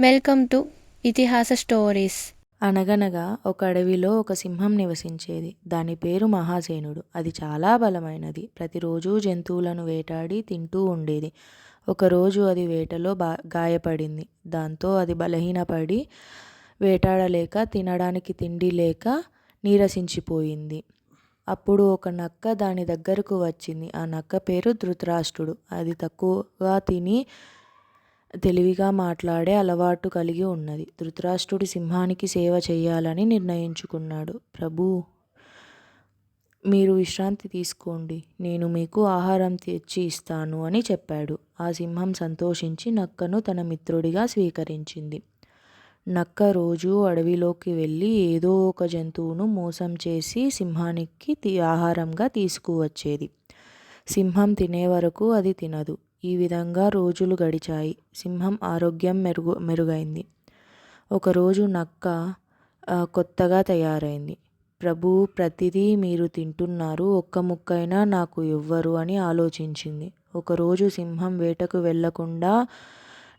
Welcome to ఇతిహాస stories అనగనగా ఒక అడవిలో ఒక సింహం నివసించేది. దాని పేరు మహాసేనుడు. అది చాలా బలమైనది. ప్రతిరోజు జంతువులను వేటాడి తింటూ ఉండేది. ఒకరోజు అది వేటలో బా గాయపడింది. దాంతో అది బలహీనపడి వేటాడలేక తినడానికి తిండి లేక నీరసించిపోయింది. అప్పుడు ఒక నక్క దాని దగ్గరకు వచ్చింది. ఆ నక్క పేరు ధృతరాష్ట్రుడు. అది తక్కువగా తిని తెలివిగా మాట్లాడే అలవాటు కలిగి ఉన్నది. ధృతరాష్ట్రుడు సింహానికి సేవ చేయాలని నిర్ణయించుకున్నాడు. ప్రభు మీరు విశ్రాంతి తీసుకోండి. నేను మీకు ఆహారం తెచ్చి ఇస్తాను అని చెప్పాడు. ఆ సింహం సంతోషించి నక్కను తన మిత్రుడిగా స్వీకరించింది. నక్క రోజు అడవిలోకి వెళ్ళి ఏదో ఒక జంతువును మోసం చేసి సింహానికి ఆహారంగా తీసుకువచ్చేది. సింహం తినే వరకు అది తినదు. ఈ విధంగా రోజులు గడిచాయి. సింహం ఆరోగ్యం మెరుగు మెరుగైంది. ఒకరోజు నక్క కొత్తగా తయారైంది. ప్రభు ప్రతిదీ మీరు తింటున్నారు. ఒక్క ముక్కైనా నాకు ఇవ్వరు అని ఆలోచించింది. ఒకరోజు సింహం వేటకు వెళ్ళకుండా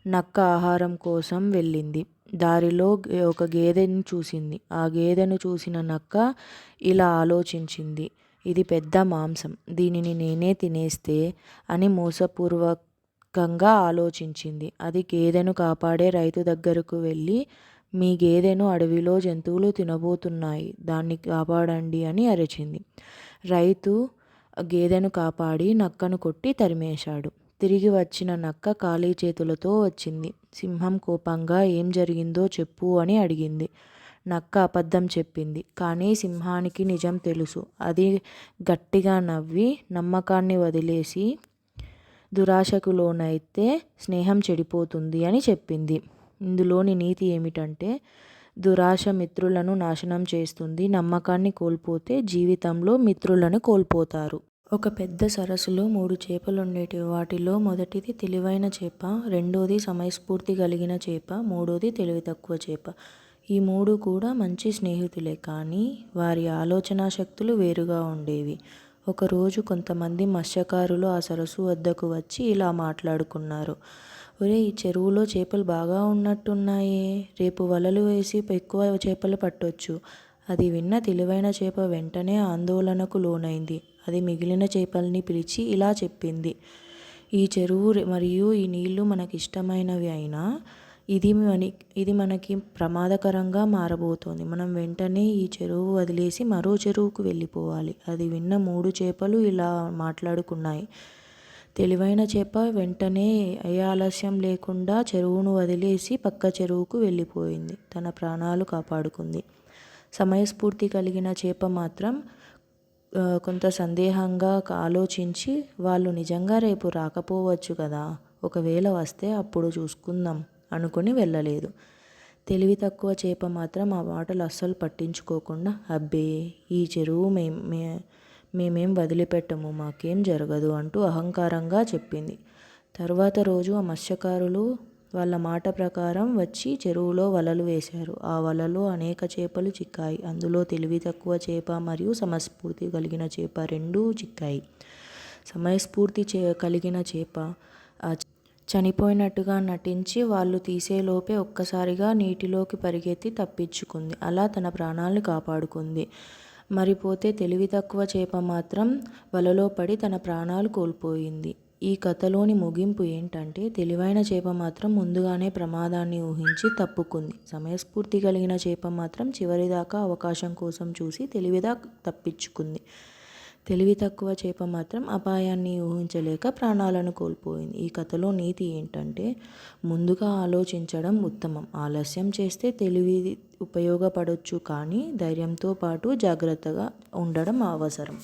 నక్క ఆహారం కోసం వెళ్ళింది. దారిలో ఒక గేదెను చూసింది. ఆ గేదెను చూసిన నక్క ఇలా ఆలోచించింది. ఇది పెద్ద మాంసం. దీనిని నేనే తినేస్తే అని మోసపూర్వకంగా ఆలోచించింది. అది గేదెను కాపాడే రైతు దగ్గరకు వెళ్ళి మీ గేదెను అడవిలో జంతువులు తినబోతున్నాయి దాన్ని కాపాడండి అని అరిచింది. రైతు గేదెను కాపాడి నక్కను కొట్టి తరిమేశాడు. తిరిగి వచ్చిన నక్క ఖాళీ చేతులతో వచ్చింది. సింహం కోపంగా ఏం జరిగిందో చెప్పు అని అడిగింది. నక్క అబద్ధం చెప్పింది. కానీ సింహానికి నిజం తెలుసు. అది గట్టిగా నవ్వి నమ్మకాన్ని వదిలేసి దురాశకు లోనైతే స్నేహం చెడిపోతుంది అని చెప్పింది. ఇందులోని నీతి ఏమిటంటే దురాశ మిత్రులను నాశనం చేస్తుంది. నమ్మకాన్ని కోల్పోతే జీవితంలో మిత్రులను కోల్పోతారు. ఒక పెద్ద సరస్సులో మూడు చేపలు వాటిలో మొదటిది తెలివైన చేప రెండోది సమయస్ఫూర్తి కలిగిన చేప మూడోది తెలివి తక్కువ చేప. ఈ మూడు కూడా మంచి స్నేహితులే కానీ వారి ఆలోచన శక్తులు వేరుగా ఉండేవి. ఒకరోజు కొంతమంది మత్స్యకారులు ఆ సరస్సు వద్దకు వచ్చి ఇలా మాట్లాడుకున్నారు. ఒరే ఈ చెరువులో చేపలు బాగా ఉన్నట్టున్నాయే. రేపు వలలు వేసి ఎక్కువ చేపలు పట్టొచ్చు. అది విన్న తెలివైన చేప వెంటనే ఆందోళనకు లోనైంది. అది మిగిలిన చేపల్ని పిలిచి ఇలా చెప్పింది. ఈ చెరువు మరియు ఈ నీళ్ళు మనకిష్టమైనవి అయినా ఇది మన ఇది మనకి ప్రమాదకరంగా మారబోతోంది. మనం వెంటనే ఈ చెరువు వదిలేసి మరో చెరువుకు వెళ్ళిపోవాలి. అది విన్న మూడు చేపలు ఇలా మాట్లాడుకున్నాయి. తెలివైన చేప వెంటనే ఏ ఆలస్యం లేకుండా చెరువును వదిలేసి పక్క చెరువుకు వెళ్ళిపోయింది. తన ప్రాణాలు కాపాడుకుంది. సమయస్ఫూర్తి కలిగిన చేప మాత్రం కొంత సందేహంగా ఆలోచించి వాళ్ళు నిజంగా రేపు రాకపోవచ్చు కదా? ఒకవేళ వస్తే అప్పుడు చూసుకుందాం. అనుకుని వెళ్ళలేదు. తెలివి తక్కువ చేప మాత్రం ఆ మాటలు అస్సలు పట్టించుకోకుండా అబ్బే ఈ చెరువు మేం మే మేమేం వదిలిపెట్టము మాకేం జరగదు అంటూ అహంకారంగా చెప్పింది. తర్వాత రోజు ఆ మత్స్యకారులు వాళ్ళ మాట ప్రకారం వచ్చి చెరువులో వలలు వేశారు. ఆ వలలో అనేక చేపలు చిక్కాయి. అందులో తెలివి తక్కువ చేప మరియు సమస్ఫూర్తి కలిగిన చేప రెండూ చిక్కాయి. సమయస్ఫూర్తి చే కలిగిన చేప. చనిపోయినట్టుగా నటించి వాళ్ళు తీసేలోపే ఒక్కసారిగా నీటిలోకి పరిగెత్తి తప్పించుకుంది. అలా తన ప్రాణాలను కాపాడుకుంది. మరిపోతే తెలివి తక్కువ చేప మాత్రం వలలో పడి తన ప్రాణాలు కోల్పోయింది. ఈ కథలోని ముగింపు ఏంటంటే తెలివైన చేప మాత్రం ముందుగానే ప్రమాదాన్ని ఊహించి తప్పుకుంది. సమయస్ఫూర్తి కలిగిన చేప మాత్రం చివరిదాకా అవకాశం కోసం చూసి తెలివిదా తప్పించుకుంది. తెలివి తక్కువ చేప మాత్రం అపాయాన్ని ఊహించలేక ప్రాణాలను కోల్పోయింది. ఈ కథలో నీతి ఏంటంటే ముందుగా ఆలోచించడం ఉత్తమం. ఆలస్యం చేస్తే తెలివి ఉపయోగపడవచ్చు కానీ ధైర్యంతో పాటు జాగ్రత్తగా ఉండడం అవసరం.